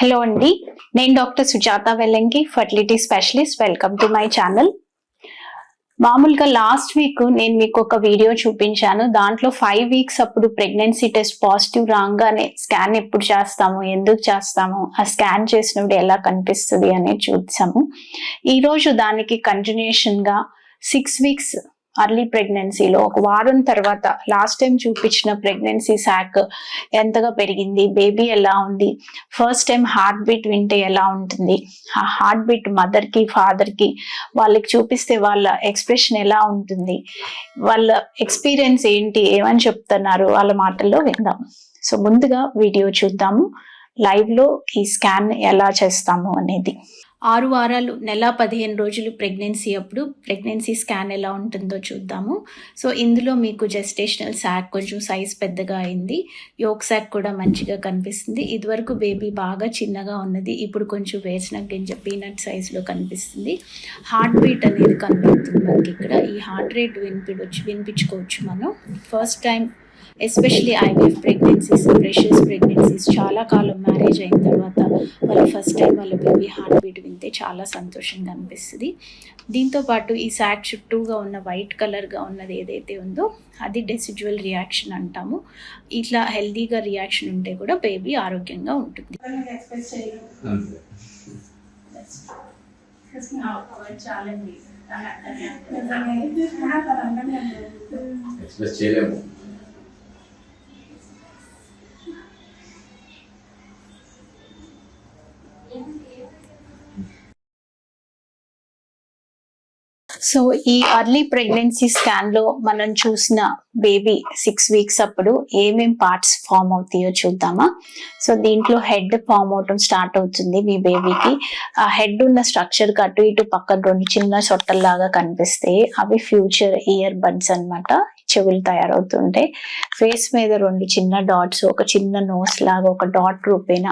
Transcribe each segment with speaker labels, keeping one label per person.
Speaker 1: Hello అండి. నేను doctor Sujatha Vellanki fertility specialist. Welcome to my channel. మామూలుగా last week నేను మీకు ఒక వీడియో చూపించాను. దాంట్లో ఫైవ్ వీక్స్ అప్పుడు ప్రెగ్నెన్సీ టెస్ట్ పాజిటివ్ రాగానే స్కాన్ ఎప్పుడు చేస్తాము ఎందుకు చేస్తాము ఆ స్కాన్ చేసినప్పుడు ఎలా కనిపిస్తుంది అనేది చూసాము. ఈరోజు దానికి కంటిన్యూషన్గా సిక్స్ వీక్స్ అర్లీ ప్రెగ్నెన్సీలో ఒక వారం తర్వాత లాస్ట్ టైం చూపించిన ప్రెగ్నెన్సీ శాక్ ఎంతగా పెరిగింది? బేబీ ఎలా ఉంది? ఫస్ట్ టైం హార్ట్ బీట్ వింటే ఎలా ఉంటుంది? ఆ హార్ట్ బీట్ మదర్కి ఫాదర్కి వాళ్ళకి చూపిస్తే వాళ్ళ ఎక్స్ప్రెషన్ ఎలా ఉంటుంది? వాళ్ళ ఎక్స్పీరియన్స్ ఏంటి? ఏమని చెప్తున్నారు? వాళ్ళ మాటల్లో విందాం. సో ముందుగా వీడియో చూద్దాము. లైవ్లో ఈ స్కాన్ ఎలా చేస్తాము అనేది. ఆరు వారాలు నెల పదిహేను రోజులు ప్రెగ్నెన్సీ అప్పుడు ప్రెగ్నెన్సీ స్కాన్ ఎలా ఉంటుందో చూద్దాము. సో ఇందులో మీకు జెస్టేషనల్ శాక్ కొంచెం సైజ్ పెద్దగా అయింది. యోక్ శాక్ కూడా మంచిగా కనిపిస్తుంది. ఇదివరకు బేబీ బాగా చిన్నగా ఉన్నది. ఇప్పుడు కొంచెం వేసిన గింజ పీనట్ సైజులో కనిపిస్తుంది. హార్ట్ బీట్ అనేది కనబడుతుంది మనకి ఇక్కడ. ఈ హార్ట్ రేట్ వినిపించవచ్చు వినిపించుకోవచ్చు మనం. First time especially IVF pregnancies pressures pregnancies చాలా కాలం మ్యారేజ్ అయిన వాళ్ళ ఫస్ట్ టైం వాళ్ళ బేబీ హార్ట్ బీట్ వింటే చాలా సంతోషంగా అనిపిస్తుంది. దీంతో పాటు ఈ శాక్ చుట్టూగా ఉన్న వైట్ కలర్గా ఉన్నది ఏదైతే ఉందో అది డెసిజువల్ రియాక్షన్ అంటాము. ఇట్లా హెల్దీగా రియాక్షన్ ఉంటే కూడా బేబీ ఆరోగ్యంగా ఉంటుంది.
Speaker 2: ఎక్స్ప్రెస్ చేయలేము.
Speaker 1: సో ఈ అర్లీ ప్రెగ్నెన్సీ స్కాన్లో మనం చూసిన బేబీ సిక్స్ వీక్స్ అప్పుడు ఏమేం పార్ట్స్ ఫామ్ అవుతాయో చూద్దామా? సో దీంట్లో హెడ్ ఫామ్ అవటం స్టార్ట్ అవుతుంది మీ బేబీకి ఆ హెడ్ ఉన్న స్ట్రక్చర్కి అటు ఇటు పక్కన రెండు చిన్న సొట్టల్లాగా కనిపిస్తాయి అవి ఫ్యూచర్ ఇయర్ బడ్స్ అన్నమాట. చెవులు తయారవుతుంటే ఫేస్ మీద రెండు చిన్న డాట్స్ ఒక చిన్న నోస్ లాగా ఒక డాట్ రూపేణ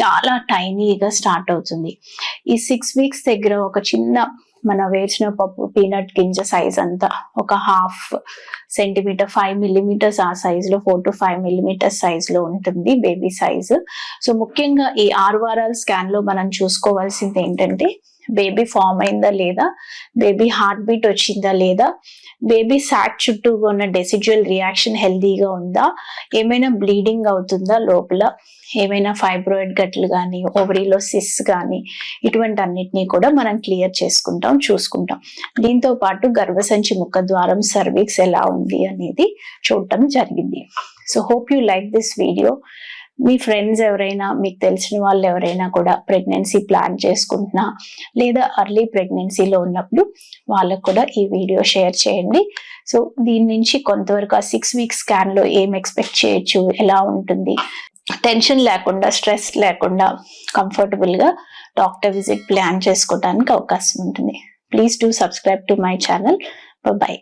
Speaker 1: చాలా టైనీగా స్టార్ట్ అవుతుంది. ఈ సిక్స్ వీక్స్ దగ్గర ఒక చిన్న మన వేసిన పప్పు పీనట్ గింజ సైజ్ అంతా ఒక హాఫ్ సెంటీమీటర్ ఫైవ్ మిల్లీమీటర్స్ ఆ సైజ్లో ఫోర్ టు ఫైవ్ మిల్లీమీటర్స్ సైజ్లో ఉంటుంది బేబీ సైజు సో ముఖ్యంగా ఈ ఆరు వారాల స్కాన్లో మనం చూసుకోవాల్సింది ఏంటంటే బేబీ ఫామ్ అయిందా లేదా? బేబీ హార్ట్ బీట్ వచ్చిందా లేదా? బేబీ సాక్ చుట్టూ ఉన్న డెసిజువల్ రియాక్షన్ హెల్దీగా ఉందా? ఏమైనా బ్లీడింగ్ అవుతుందా లోపల? ఏమైనా ఫైబ్రాయిడ్ గట్లు కానీ ఓవరీలో సిస్ కానీ ఇటువంటి అన్నిటినీ కూడా మనం క్లియర్ చేసుకుంటాం చూసుకుంటాం. దీంతో పాటు గర్భసంచి ముఖ ద్వారం సర్వీక్స్ ఎలా ఉంది అనేది చూడటం జరిగింది. So hope you like this video. Me friends ఎవరైనా మీకు తెలిసిన వాళ్ళు ఎవరైనా కూడా ప్రెగ్నెన్సీ ప్లాన్ చేసుకుంటున్నా లేదా అర్లీ ప్రెగ్నెన్సీలో ఉన్నప్పుడు వాళ్ళకు కూడా ఈ వీడియో షేర్ చేయండి. సో దీని నుంచి కొంతవరకు ఆ సిక్స్ వీక్స్ స్కాన్లో ఏం ఎక్స్పెక్ట్ చేయొచ్చు ఎలా ఉంటుంది? టెన్షన్ లేకుండా స్ట్రెస్ లేకుండా కంఫర్టబుల్గా డాక్టర్ విజిట్ ప్లాన్ చేసుకోవడానికి అవకాశం ఉంటుంది. Please do subscribe to my channel bye